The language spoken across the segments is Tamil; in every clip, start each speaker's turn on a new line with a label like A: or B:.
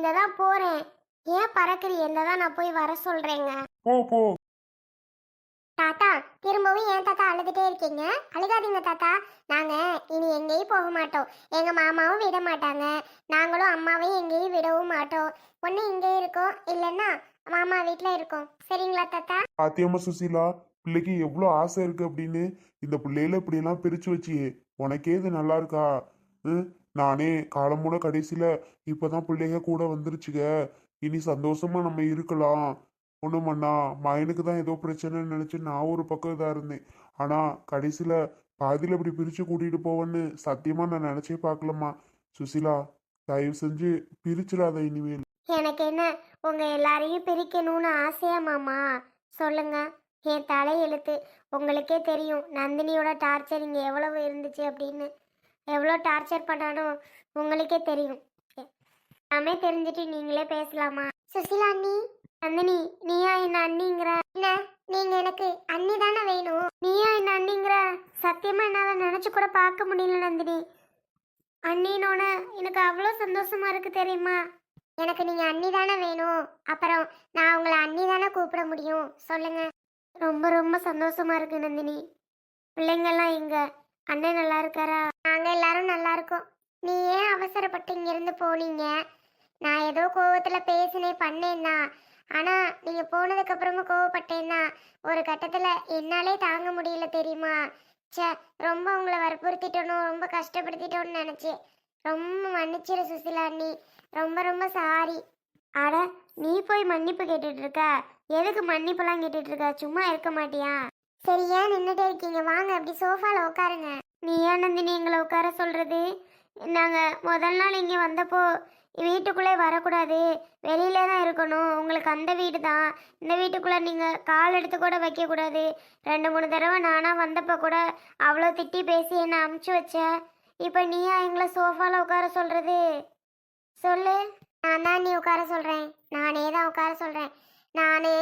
A: இந்த தான் போறேன். ஏன் பறக்குறீ? இந்த தான் நான் போய் வர சொல்றேங்க?
B: போ போ.
A: தாத்தா திரும்பவும் ஏன் தாத்தா அழுதுட்டே இருக்கீங்க? அழுகாதீங்க தாத்தா. நாங்க இனி எங்கேயும் போக மாட்டோம். எங்க மாமாவும் விட மாட்டாங்க. நாங்களும் அம்மாவையும் எங்கேயும் விடவும் மாட்டோம். ஒண்ணு இங்கே இருக்கோம் இல்லைன்னா மாமா வீட்ல இருக்கோம். சரிங்களா தாத்தா?
B: பாத்தியம்மா சுசீலா? பிள்ளைக்கு எவ்வளோ ஆசை இருக்கு அப்படின்னு. இந்த பிள்ளையில இப்படியெல்லாம் பிரிச்சு வச்சியே. உனக்கே இது நல்லா இருக்கா? நானே காலமூட கடைசியில இப்பதான் பிள்ளைங்க கூட வந்துருச்சுக இனி சந்தோஷமா நம்ம இருக்கலாம். ஒண்ணும் பண்ணா மயனுக்கு தான் ஏதோ பிரச்சனைன்னு நினைச்சு நான் ஒரு பக்கம் இதா இருந்தேன். ஆனா கடைசியில பாதியில இப்படி பிரிச்சு கூட்டிட்டு போவேன்னு சத்தியமா நான் நினைச்சே பார்க்கலம்மா. சுசிலா தயவு செஞ்சு பிரிச்சிடாத இனிமேல்.
A: எனக்கு என்ன? உங்க எல்லாரையும் பிரிக்கணும்னு ஆசையா மாமா? சொல்லுங்க. என் தலையெழுத்து. உங்களுக்கே தெரியும் நந்தினியோட டார்ச்சர் இங்கே எவ்வளவு இருந்துச்சு அப்படின்னு. எவ்வளோ டார்ச்சர் பண்ணானோ உங்களுக்கே தெரியும். எல்லாமே தெரிஞ்சுட்டு நீங்களே பேசலாமா? சுசிலா அண்ணி நந்தினி நீயா என்ன அண்ணிங்கிற? என்ன? நீங்க எனக்கு அண்ணி தானே வேணும். நீயா என்ன அண்ணிங்கிற? சத்தியமா என்னால நினைச்சு கூட பார்க்க முடியல நந்தினி. அண்ணினோட எனக்கு அவ்வளோ சந்தோஷமா இருக்கு தெரியுமா? எனக்கு நீங்க அண்ணி தானே வேணும். அப்புறம் நான் உங்களை அண்ணி தானே கூப்பிட முடியும். சொல்லுங்க. ரொம்ப ரொம்ப சந்தோஷமா இருக்கு நந்தினி. பிள்ளைங்கெல்லாம் இங்கே அண்ணன் நல்லா இருக்காரா? நாங்க எல்லாரும் நல்லா இருக்கோம். நீ ஏன் அவசரப்பட்டு இங்க இருந்து போனீங்க? நான் ஏதோ கோவத்துல பேசினேன் பண்ணேன் தான் ஆனா நீங்க போனதுக்கு அப்புறமா கோவப்பட்டேன்னா ஒரு கட்டத்துல என்னாலே தாங்க முடியல தெரியுமா? ச்சே ரொம்ப உங்களை வற்புறுத்திட்டோனோ ரொம்ப கஷ்டப்படுத்திட்டோன்னு நினைச்சேன். ரொம்ப மன்னிச்சிரு சுசிலா அண்ணி. ரொம்ப ரொம்ப சாரி அட நீ போய் மன்னிப்பு கேட்டுட்டு இருக்க? எதுக்கு மன்னிப்புலாம் கேட்டுட்டு இருக்க? சும்மா இருக்க மாட்டியா? சரி ஏன் நின்றுட்டே இருக்கீங்க? வாங்க அப்படி சோஃபால உட்காருங்க. நீ ஏன் நந்தினி எங்களை உட்கார சொல்றது? நாங்க முதல் நாள் இங்க வந்தப்போ வீட்டுக்குள்ளே வரக்கூடாது. வெளியில தான் இருக்கணும். உங்களுக்கு அந்த வீடு தான். இந்த வீட்டுக்குள்ளே நீங்கள் கால் எடுத்து கூட வைக்கக்கூடாது. ரெண்டு மூணு தடவை நானாக வந்தப்போ கூட அவ்வளோ திட்டி பேசி என்னை அமுச்சு வச்ச. இப்போ நீயா எங்களை சோஃபாவில் உட்கார சொல்கிறது சொல்லு. நான் தான் நீ உட்கார சொல்கிறேன் நானே தான் உட்கார சொல்கிறேன் நானே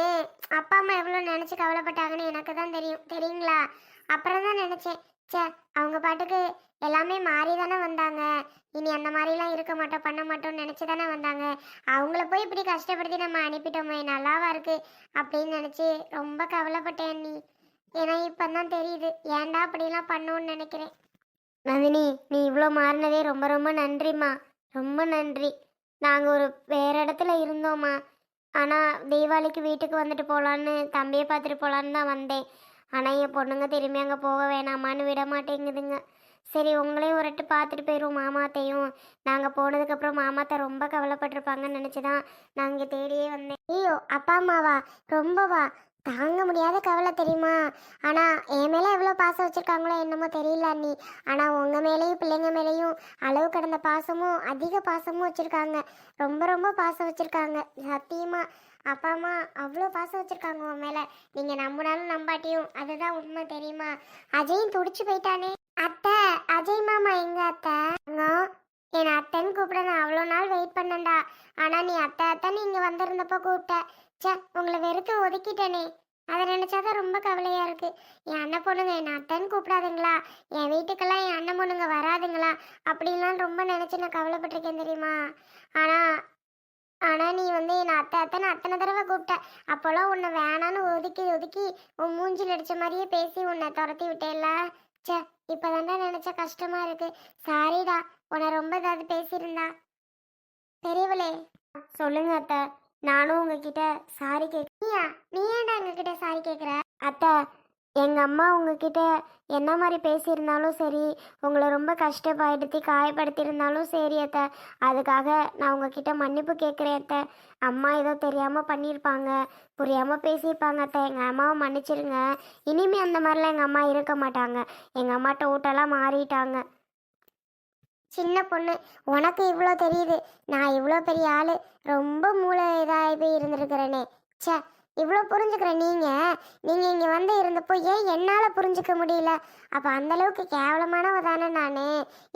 A: அப்பா அம்மா எவ்வளோ நினச்சி கவலைப்பட்டாங்கன்னு எனக்கு தான் அப்புறம் தான் நினச்சேன். ச்சே அவங்க பாட்டுக்கு எல்லாமே மாறி தானே வந்தாங்க. இனி அந்த மாதிரிலாம் இருக்க மாட்டோம் பண்ண மாட்டோம்னு நினச்சி தானே வந்தாங்க. அவங்கள போய் இப்படி கஷ்டப்படுத்தி நம்ம அனுப்பிட்டோமே நல்லாவா இருக்கு அப்படின்னு நினச்சி ரொம்ப கவலைப்பட்டேன் நீ ஏன்னா இப்போ தான் தெரியுது. ஏன்டா அப்படிலாம் பண்ணோன்னு நினைக்கிறேன். நந்தினி நீ இவ்வளோ மாறினதே ரொம்ப ரொம்ப நன்றிம்மா. ரொம்ப நன்றி. நாங்கள் ஒரு வேற இடத்துல இருந்தோம்மா. ஆனால் தீபாவளிக்கு வீட்டுக்கு வந்துட்டு போகலான்னு தம்பியை பார்த்துட்டு போகலான்னு தான் வந்தேன். ஆனால் என் பொண்ணுங்க திரும்பி அங்கே போக வேணாமான்னு விட மாட்டேங்குதுங்க. சரி உங்களையும் ஒரு பார்த்துட்டு போயிடுவோம் மாமாத்தையும். நாங்கள் போனதுக்கப்புறம் மாமாத்தை ரொம்ப கவலைப்பட்டிருப்பாங்கன்னு நினச்சி தான் நான் இங்கே தேடியே வந்தேன். ஐயோ அப்பா அம்மாவா? ரொம்பவா? தாங்க முடியாத கவலை தெரியுமா? ஆனால் என் மேலே எவ்வளோ பாசம் வச்சுருக்காங்களோ என்னமோ தெரியல அண்ணி. ஆனால் உங்கள் மேலேயும் பிள்ளைங்க மேலேயும் அளவு கடந்த பாசமும் அதிக பாசமும் வச்சுருக்காங்க. ரொம்ப ரொம்ப பாசம் வச்சுருக்காங்க. சத்தியமாக அப்பா அம்மா அவ்வளோ பாசம் வச்சுருக்காங்க உன் மேலே. நீங்கள் நம்பினாலும் நம்பாட்டியும். அதுதான் உண்மை தெரியுமா? அஜயும் துடிச்சு போயிட்டானே. அத்தை அஜய் மாமா எங்க அத்தை? என் அத்தைன்னு கூப்பிட நான் அவ்வளோ நாள் வெயிட் பண்ணேன்டா. ஆனால் நீ அத்தை அத்தைன்னு இங்கே வந்திருந்தப்போ கூப்பிட்ட. ச்சே உங்களை வெறுத்து ஒதுக்கிட்டேனே. அதை நினச்சாதான் ரொம்ப கவலையாக இருக்குது என் அண்ணன் பொண்ணுங்க என் அத்தைன்னு கூப்பிடாதுங்களா? என் வீட்டுக்கெல்லாம் என் அண்ணன் பொண்ணுங்க வராதுங்களா? அப்படின்லாம் ரொம்ப நினச்சி நான் கவலைப்பட்டிருக்கேன் தெரியுமா? ஆனால் ஆனால் நீ வந்து என்னை அத்தை அத்தைன்னு அத்தனை தடவை கூப்பிட்ட. அப்போல்லாம் உன்னை வேணான்னு ஒதுக்கி ஒதுக்கி உன் மூஞ்சில் அடித்த மாதிரியே பேசி உன்னை துரத்தி விட்டேல்ல. ச்சே இப்போ தாண்டா நினச்சா கஷ்டமாக இருக்கு. சாரிடா உன்னை ரொம்ப ஏதாவது பேசியிருந்தா. பெரியவளே சொல்லுங்க அத்தை. நானும் உங்ககிட்ட சாரி கேட்க நீயா? நீ ஏன்டா எங்ககிட்ட சாரி கேட்குற அத்தை எங்கள் அம்மா உங்ககிட்ட என்ன மாதிரி பேசியிருந்தாலும் சரி உங்களை ரொம்ப கஷ்டப்படுத்தி காயப்படுத்தியிருந்தாலும் சரி அத்தை. அதுக்காக நான் உங்ககிட்ட மன்னிப்பு கேட்குறேன் அத்தை. அம்மா ஏதோ தெரியாமல் பண்ணியிருப்பாங்க புரியாமல் பேசியிருப்பாங்க அத்தை. எங்கள் அம்மாவை மன்னிச்சிருங்க. இனிமே அந்த மாதிரிலாம் எங்கள் அம்மா இருக்க மாட்டாங்க. எங்கள் அம்மா டோட்டலாக மாறிட்டாங்க. சின்ன பொண்ணு உனக்கு இவ்வளோ தெரியுது. நான் இவ்வளோ பெரிய ஆள். ரொம்ப மூளை இதாகி போய் இருந்திருக்கிறேனே. ச்சே. இவ்வளோ புரிஞ்சுக்கிறேன் நீங்கள் நீங்கள் இங்கே வந்து இருந்தப்போ ஏன் என்னால் புரிஞ்சுக்க முடியல? அப்போ அந்தளவுக்கு கேவலமானவ தானே நான்.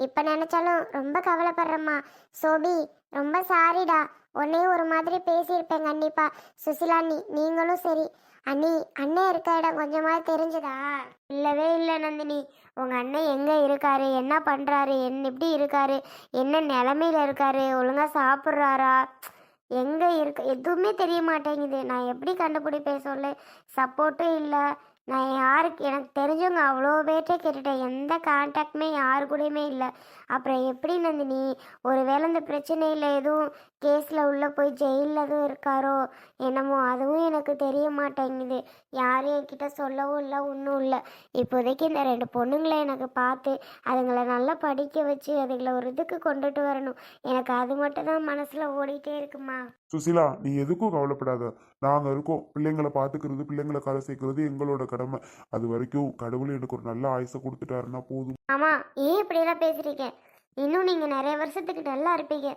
A: இப்போ நினச்சாலும் ரொம்ப கவலைப்படுறேம்மா. சோபி ரொம்ப சாரிடா. உன்னையும் ஒரு மாதிரி பேசியிருப்பேன் கண்டிப்பாக சுசிலா நீங்களும் சரி. அண்ணி அண்ணன் இருக்க இடம் கொஞ்சமாக தெரிஞ்சுதா? இல்லவே இல்லை நந்தினி. உங்கள் அண்ணன் எங்கே இருக்காரு? என்ன பண்ணுறாரு என்ன எப்படி இருக்காரு? என்ன நிலமையில இருக்காரு? ஒழுங்காக சாப்பிட்றாரா? எங்கே இருக்கு எதுவுமே தெரிய மாட்டேங்குது. நான் எப்படி கண்டுபிடிப்பேன் சொல்லு. சப்போர்ட்டும் இல்லை. நான் யாருக்கு எனக்கு தெரிஞ்சவங்க அவ்வளோ பேர்ட்டே கேட்டுட்டேன். எந்த கான்டாக்டுமே யாரு கூடயுமே இல்லை. அப்புறம் எப்படி நந்தினி ஒருவேளை இந்த பிரச்சனையில் எதுவும் கேஸில் உள்ளே போய் ஜெயிலில் எதுவும் இருக்காரோ என்னமோ அதுவும் எனக்கு தெரிய மாட்டேங்குது. யாரும் என்கிட்ட சொல்லவும் இல்லை ஒன்றும் இல்லை. இப்போதைக்கு இந்த ரெண்டு பொண்ணுங்களை எனக்கு பார்த்து அதுங்களை நல்லா படிக்க வச்சு அதுங்களை ஒரு இதுக்கு கொண்டுட்டு வரணும். எனக்கு அது மட்டும் தான் மனசில் ஓடிட்டே இருக்குமா?
B: சுசிலா நீ எதுக்கும் கவலைப்படாத. நாங்க இருக்கோம். பிள்ளைங்களை பாத்துக்கிறது பிள்ளைங்களை கரை சேர்க்கறது எங்களோட கடமை. அது வரைக்கும் கடவுள் எனக்கு ஒரு நல்ல ஆயுசை கொடுத்துட்டாருன்னா போதும்.
A: ஆமாம் ஏன் இப்படியெல்லாம் பேசுகிறீங்க இன்னும் நீங்கள் நிறைய வருஷத்துக்கு நல்லா இருப்பீங்க.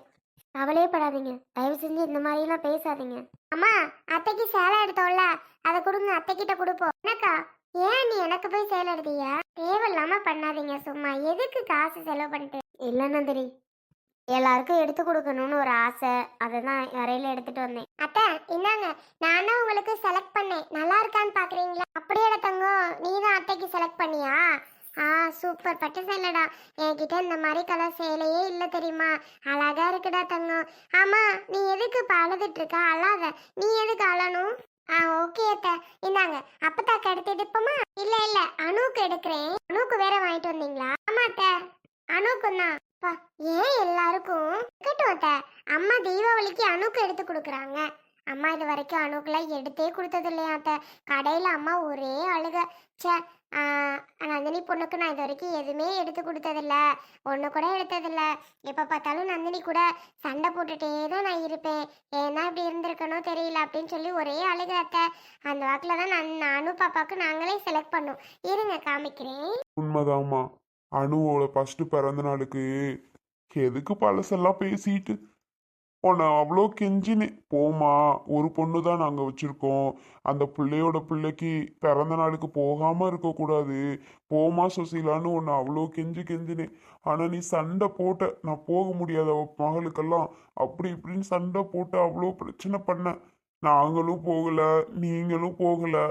A: கவலையே படாதீங்க தயவு செஞ்சு இந்த மாதிரிலாம் பேசாதீங்க. அம்மா அத்தைக்கு சேலை எடுத்தோம்ல அதை கொடுங்க அத்தைக்கிட்ட கொடுப்போம். என்னக்கா ஏன் நீ எனக்கு போய் சேலை எடுத்தீங்க? தேவையில்லாம பண்ணாதீங்க சும்மா எதுக்கு காசு செலவு பண்ணிட்டு? இல்லை நந்தினி எல்லாருக்கும் எடுத்து கொடுக்கணும்னு ஒரு ஆசை. அதை தான் வரையில எடுத்துட்டு வந்தேன். அத்தை இந்தாங்க நான் தான் உங்களுக்கு செலக்ட் பண்ணேன். நல்லா இருக்கான்னு பாக்குறீங்களா? அப்படியே தங்கம் நீ தான் அத்தைக்கு செலக்ட் பண்ணியா? ஆ சூப்பர். பட்டு சேலைடா. என்கிட்ட இந்த மாதிரி கலர் சேலையே இல்லை தெரியுமா? அழகா இருக்குடா தங்கம். ஆமா நீ எதுக்கு இப்போ அழுதுட்டு இருக்க? அழாத. நீ எதுக்கு அழணும்? ஆ ஓகே அத்தை. இந்தாங்க. அப்பத்தாக்கு எடுத்து எடுப்போமா? இல்ல இல்ல. அணுக்கு எடுக்கிறேன். அணுக்கு வேற வாங்கிட்டு வந்தீங்களா? ஆமா அத்தை. அணுக்கு தான். அப்பா, ஏன் எல்லாருக்கும்? இருக்கட்டும் அத்தை. அம்மா தீபாவளிக்கு அணுக்கு எடுத்து கொடுக்குறாங்க. அம்மா இது வரைக்கும் அணுக்கெல்லாம் எடுத்தே கொடுத்தது இல்லையா அத்தை? கடையில் அம்மா ஒரே அழுக. ச்சே நந்தினி பொண்ணுக்கு நான் இது வரைக்கும் எதுவுமே எடுத்து கொடுத்ததில்ல. ஒன்று கூட எடுத்ததில்ல. எப்போ பார்த்தாலும் நந்தினி கூட சண்டை போட்டுட்டே தான் நான் இருப்பேன். ஏன்னா இப்படி இருந்திருக்கணும் தெரியல அப்படின்னு சொல்லி ஒரே அழுக அத்தை. அந்த வாக்கில் தான் நான் நானும் பாப்பாவுக்கு நாங்களே செலக்ட் பண்ணோம். இருங்க காமிக்கிறேன்.
B: உண்மைதாம்மா. அணுவோட ஃபஸ்ட்டு பிறந்த நாளுக்கு எதுக்கு பழசெல்லாம் பேசிட்டு உன்னை அவ்வளோ கெஞ்சின்னு போமா ஒரு பொண்ணு தான் நாங்கள் வச்சுருக்கோம். அந்த பிள்ளையோட பிள்ளைக்கு பிறந்த நாளுக்கு போகாமல் இருக்கக்கூடாது போமா சுசீலான்னு உன்னை அவ்வளோ கெஞ்சி கெஞ்சினேன் ஆனால் நீ சண்டை போட்ட நான் போக முடியாத மகளுக்கெல்லாம் அப்படி இப்படின்னு சண்டை போட்டு அவ்வளோ பிரச்சனை பண்ண. நாங்களும் போகலை நீங்களும் போகலை.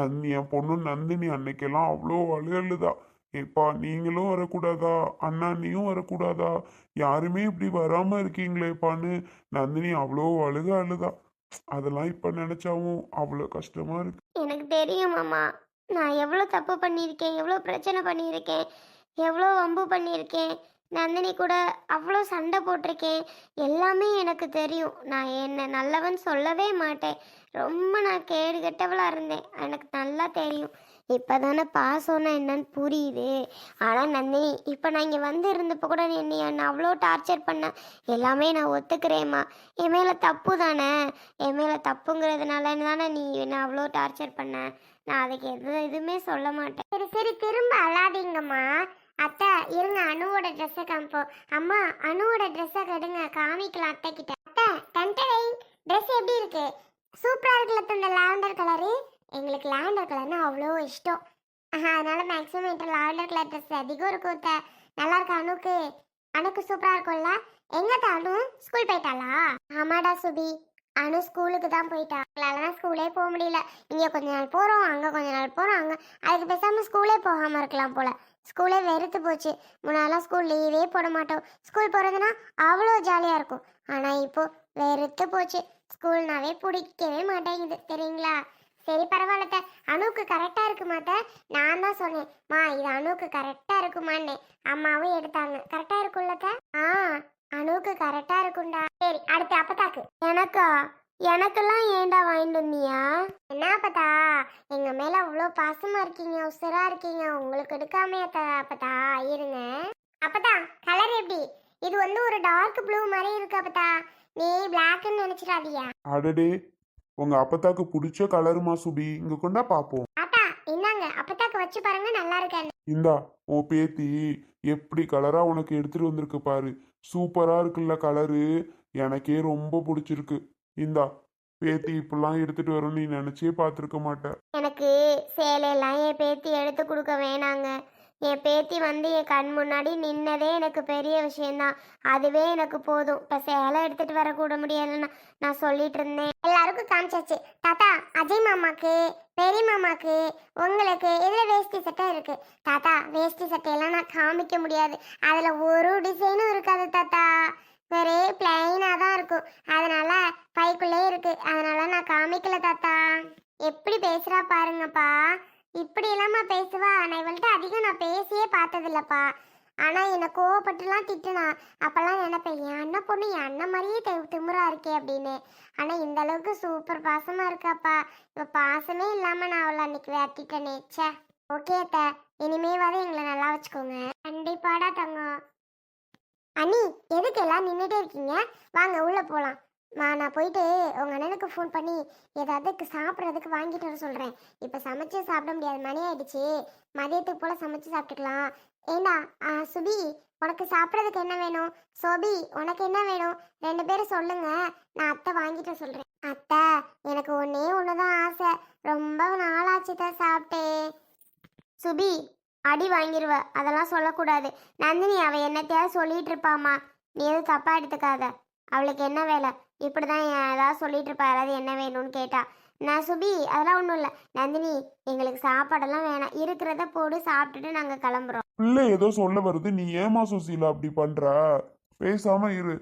B: அந் என் பொண்ணு நந்தினி அன்னைக்கெல்லாம் அவ்வளோ அழுகழுதா ஏப்பா நீங்களும் வரக்கூடாதா? அண்ணா நீயும் வரக்கூடாதா? யாருமே இப்படி வராமல் இருக்கீங்களேப்பான்னு. நந்தினி அவ்வளோ அழுக அழுதா. அதெல்லாம் இப்போ நினச்சாவும் அவ்வளோ கஷ்டமாக இருக்கு.
A: எனக்கு தெரியும் மாமா. நான் எவ்வளோ தப்பு பண்ணியிருக்கேன் எவ்வளோ பிரச்சனை பண்ணியிருக்கேன் எவ்வளோ வம்பு பண்ணியிருக்கேன். நந்தினி கூட அவ்வளோ சண்டை போட்டிருக்கேன். எல்லாமே எனக்கு தெரியும். நான் என்ன நல்லவன் சொல்லவே மாட்டேன். ரொம்ப நான் கேடு கெட்டவளாக இருந்தேன். எனக்கு நல்லா தெரியும். இப்போ தானே பாசம்னா என்னன்னு புரியுது. ஆனால் நந்தினி இப்போ நான் இங்கே வந்து இருந்தப்போ கூட நீ என்னை என்னை அவ்வளோ டார்ச்சர் பண்ண. எல்லாமே நான் ஒத்துக்கிறேம்மா. என் மேலே தப்பு தானே? என் மேலே தப்புங்கிறதுனால தானே நீ என்னை அவ்வளோ டார்ச்சர் பண்ண. நான் அதுக்கு எது எதுவுமே சொல்ல மாட்டேன். சரி சரி திரும்ப அழாதீங்கம்மா. அத்தை இருங்க அணுவோட ட்ரெஸ்ஸை காமிப்போம். அம்மா அணுவோட ட்ரெஸ்ஸை கடுங்க. காமிக்கலாம் அத்தை கிட்ட அத்தை டன்டரை ட்ரெஸ் எப்படி இருக்கு? சூப்பராக இருக்குல்ல இந்த லாவெண்டர் கலரு எங்களுக்கு லாவெண்டர் கலர்னா அவ்வளோ இஷ்டம். ஆஹா, அதனால மேக்ஸிமம் என்கிட்ட லாவெண்டர் கலர் ட்ரெஸ் அதிகம் இருக்கும் த நல்லா இருக்கா அணுக்கு அணுக்கு சூப்பரா இருக்கும்ல. எங்க தானு அனு? ஸ்கூல் போயிட்டாளா? ஆமாடா சுபி. அனு ஸ்கூலுக்கு தான் போயிட்டா. அவளால தான் ஸ்கூலே போக முடியல. இங்கே கொஞ்ச நாள் போகிறோம் அங்கே கொஞ்ச நாள் போகிறோம் அங்கே. அதுக்கு பேசாமல் ஸ்கூலே போகாமல் இருக்கலாம் போல். ஸ்கூலே வெறுத்து போச்சு. முன்னாலாம் ஸ்கூல் லீவே போட மாட்டோம். ஸ்கூல் போகிறதுனா அவ்வளோ ஜாலியாக இருக்கும். ஆனால் இப்போ வெறுத்து போச்சு. ஸ்கூல்னாவே பிடிக்கவே மாட்டேங்குது. தெரியுங்களா? சரி பரவாயில்லத்த அணுக்கு கரெக்டாக இருக்குமாத்த நான் தான் சொன்னேன். மா இது அணுக்கு கரெக்டாக இருக்குமான்னு அம்மாவும் எடுத்தாங்க. கரெக்டாக இருக்கும்லத்த ஆ அணுக்கு கரெக்டாக இருக்கும்டா. சரி அடுத்து அப்பத்தாக்கு. எனக்கா? எனக்கெல்லாம் ஏன்டா வாங்கிட்டு வந்தியா என்ன அப்பத்தா? எங்க மேல அவ்வளோ பாசமா இருக்கீங்க உசுரா இருக்கீங்க. உங்களுக்கு எடுக்காம அப்பதா இருங்க. அப்பதா கலர் எப்படி? இது வந்து ஒரு டார்க் ப்ளூ மாதிரி இருக்கு அப்பதா நீ பிளாக்னு நினைச்சிடாதியா
B: அடடே உங்க அப்பத்தாக்கு பிடிச்ச கலருமா சுபி? இங்க கொண்டா பாப்போம்.
A: ஆத்தா இந்தாங்க. அப்பத்தாக்கு வச்சு பாருங்க நல்லா இருக்கேன்.
B: இந்தா உன் பேத்தி எப்படி கலரா உனக்கு எடுத்துட்டு வந்திருக்கு பாரு. சூப்பரா இருக்குல்ல கலரு. எனக்கே ரொம்ப பிடிச்சிருக்கு. இந்தா பேத்தி இப்படிலாம் எடுத்துட்டு வரும்னு நீ நினைச்சே பார்த்துருக்க மாட்ட.
A: எனக்கு சேலையெல்லாம் என் பேத்தி எடுத்து கொடுக்க வேணாங்க. என் பேத்தி வந்து என் கண் முன்னாடி நின்னதே எனக்கு பெரிய விஷயம்தான். அதுவே எனக்கு போதும். இப்போ சேலை எடுத்துட்டு வரக்கூட முடியலன்னு நான் சொல்லிட்டு இருந்தேன். எல்லாருக்கும் காமிச்சாச்சு. தாத்தா அஜய் மாமாக்கு பெரிய மாமாக்கு உங்களுக்கு இதில் வேஷ்டி சட்டை இருக்கு. தாத்தா வேஷ்டி சட்டையெல்லாம் நான் காமிக்க முடியாது. அதில் ஒரு டிசைனும் இருக்காது தாத்தா. ஒரே பிளைனாக தான் இருக்கும். அதனால பைக்குள்ளே இருக்கு. அதனால நான் காமிக்கல தாத்தா. எப்படி பேசுகிறா பாருங்கப்பா. இப்படி இல்லாம பேசுவா? நான் இவள்கிட்ட அதிகம் நான் பேசியே பார்த்ததில்லப்பா. ஆனால் என்னை கோவப்பட்டுலாம் திட்டுனா அப்போல்லாம் நினைப்பேன் என் அண்ணன் பொண்ணு என் அண்ணன் மாதிரியே தி- திமுறா இருக்கே அப்படின்னு. ஆனால் இந்த அளவுக்கு சூப்பர் பாசமாக இருக்காப்பா. இப்போ பாசமே இல்லாமல் நான் அவளை அன்னைக்கு வேட்டிட்டேனே ச்சே. ஓகே அத்தை. இனிமேவாவது எங்களை நல்லா வச்சுக்கோங்க. கண்டிப்பாடா தங்கம். அண்ணி எதுக்கு எல்லாம் நின்றுட்டே இருக்கீங்க? வாங்க உள்ளே போகலாம் நான் நான் போயிட்டு உங்கள் அண்ணனுக்கு ஃபோன் பண்ணி ஏதாவது சாப்பிட்றதுக்கு வாங்கிட்டு வர சொல்கிறேன் இப்போ சமைச்சு சாப்பிட முடியாது. மணி ஆயிடுச்சு. மதியத்துக்கு போல் சமைச்சு சாப்பிட்டுக்கலாம். ஏண்டா சுபி உனக்கு சாப்பிட்றதுக்கு என்ன வேணும்? சோபி உனக்கு என்ன வேணும்? ரெண்டு பேரும் சொல்லுங்க. நான் அத்தை வாங்கிட்டு வர அத்தை எனக்கு ஒன்றே ஒன்று தான் ஆசை. ரொம்ப நாளாச்சு தான் சாப்பிட்டேன் சுபி அடி வாங்கிருவ. அதெல்லாம் சொல்லக்கூடாது. நந்தினி அவள் என்னத்தையாவது சொல்லிட்டு இருப்பாமா நீ எதுவும் தப்பாக எடுத்துக்காத. அவளுக்கு என்ன வேலை? இப்படிதான் ஏதாவது சொல்லிட்டு இருப்பா யாராவது என்ன வேணும்னு கேட்டா நான் சுபி அதெல்லாம் ஒன்றும் இல்லை. நந்தினி எங்களுக்கு சாப்பாடெல்லாம் வேணாம். இருக்கிறத போடு சாப்பிட்டுட்டு நாங்கள் கிளம்புறோம்.
B: பிள்ளை ஏதோ சொல்ல வருது. நீ ஏமா சுசீலா அப்படி பண்ற? பேசாம இரு.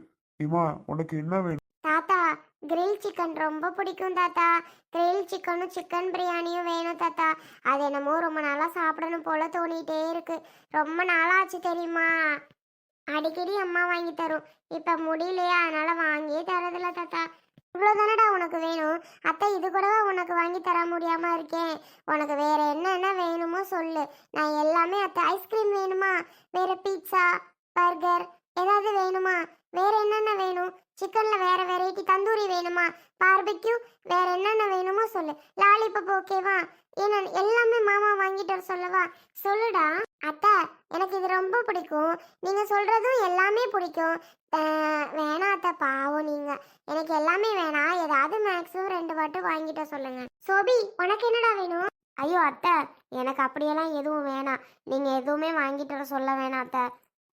B: இம்மா உனக்கு என்ன வேணும்?
A: தாத்தா கிரில் சிக்கன் ரொம்ப பிடிக்கும் தாத்தா. கிரில் சிக்கனும் சிக்கன் பிரியாணியும் வேணும் தாத்தா. அது என்னமோ ரொம்ப நாளாக சாப்பிடணும் போல தோணிட்டே இருக்கு. ரொம்ப நாளாச்சு தெரியுமா? அடிக்கடி அம்மா வாங்கி தரும். இப்போ முடியலையா அதனால வாங்கியே தரதில்ல தாத்தா. இவ்வளோ தானடா உனக்கு வேணும்? அத்தை இது கூடவா உனக்கு வாங்கி தர முடியாமல் இருக்கேன்? உனக்கு வேற என்னென்ன வேணுமோ சொல்லு. நான் எல்லாமே அத்தை ஐஸ்கிரீம் வேணுமா? வேற பீட்சா பர்கர் ஏதாவது வேணுமா? வேற என்னென்ன வேணும்? சிக்கன்ல வேற வெரைட்டி தந்தூரி வேணுமா? பார்பிக்யூ வேற என்னென்ன வேணுமோ சொல்லு. லாலிபப் ஓகேவா ஏன்னா எல்லாமே மாமா வாங்கிட்டு வர சொல்லவா? சொல்லுடா. அத்தை எனக்கு இது ரொம்ப பிடிக்கும். நீங்க சொல்றதும் எல்லாமே பிடிக்கும். வேணாம் அத்தை பாவம் நீங்க. எனக்கு எல்லாமே வேணாம். ஏதாவது மேக்ஸிமம் ரெண்டு வாட்டு வாங்கிட்ட சொல்லுங்கள் சொல்லுங்க. சோபி உனக்கு என்னடா வேணும்? ஐயோ அத்தை எனக்கு அப்படியெல்லாம் எதுவும் வேணாம். நீங்கள் எதுவுமே வாங்கிட்டு வர சொல்ல வேணாம் அத்தை.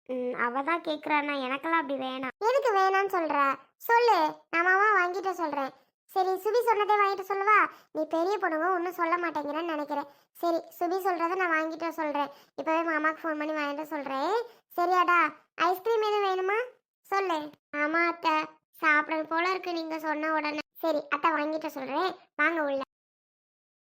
A: ம் அவ தான் கேட்குறாண்ணா எனக்கெல்லாம் அப்படி வேணாம். எதுக்கு வேணாம்னு சொல்ற? சொல்லு. நான் மாமா வாங்கிட்ட சொல்றேன். சரி சுபி சொன்னதே வாங்கிட்டு சொல்லவா? நீ பெரிய பொண்ணுங்க ஒன்றும் சொல்ல மாட்டேங்கிறேன்னு நினைக்கிறேன். சரி சுபி சொல்கிறத நான் வாங்கிட்ட சொல்றேன். இப்போவே மாமாவுக்கு ஃபோன் பண்ணி வாங்கிட்ட சொல்றேன். சரியாடா? ஐஸ்கிரீம் எதுவும் வேணுமா? சொல்லு. ஆமாம் அத்தை. சாப்பிடணும் போல இருக்கு நீங்க சொன்ன உடனே. சரி அத்தை வாங்கிட்ட சொல்றேன். வாங்க உள்ள.